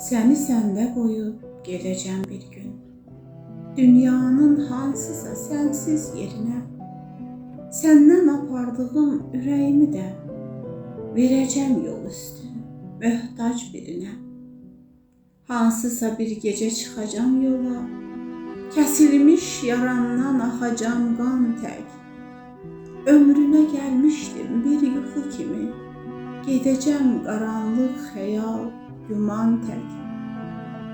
Səni səndə qoyub gedəcəm bir gün. Dünyanın hansısa sənsiz yerinə. Səndən apardığım ürəyimi də verəcəm yol üstü möhtac birinə. Hansısa bir gecə çıxacam yola. Kəsilmiş yaramdan axacam qan tək. Ömrünə gəlmişdim bir yuxu kimi. Gedəcəm qaranlıq xəyal, güman tək.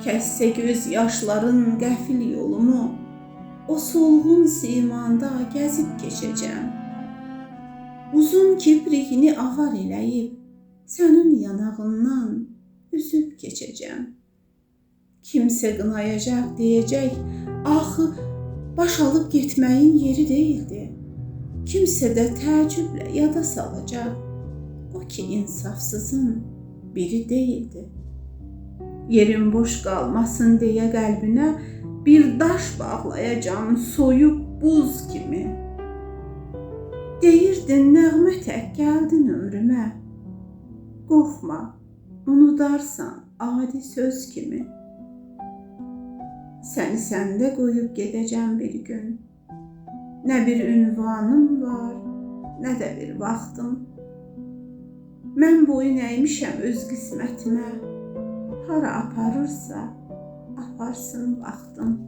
Kəssə göz yaşların qəfil yolumu, o solğun simanda gəzib keçəcəm. Uzun kibrikini avar eləyib sənin yanağından üzüb keçəcəm. Kimsə qınayacaq, deyəcək, axı baş alıb getməyin yeri değildi. Kimsə də təəccüblə yada salacaq. O ki insafsızın biri değildi. Yerin boş qalmasın deyə qəlbinə bir daş bağlayacağam soyuq buz kimi. Deyirdin nəğmə tək gəldin ömrümə. Qorxma, unudarsan adi söz kimi. Səni səndə qoyub gedəcəm bir gün. Nə bir ünvanım var, nə də bir vaxtım. Mən boyun əymişəm öz qismətimə. Hara aparırsa, aparsın vaxtım.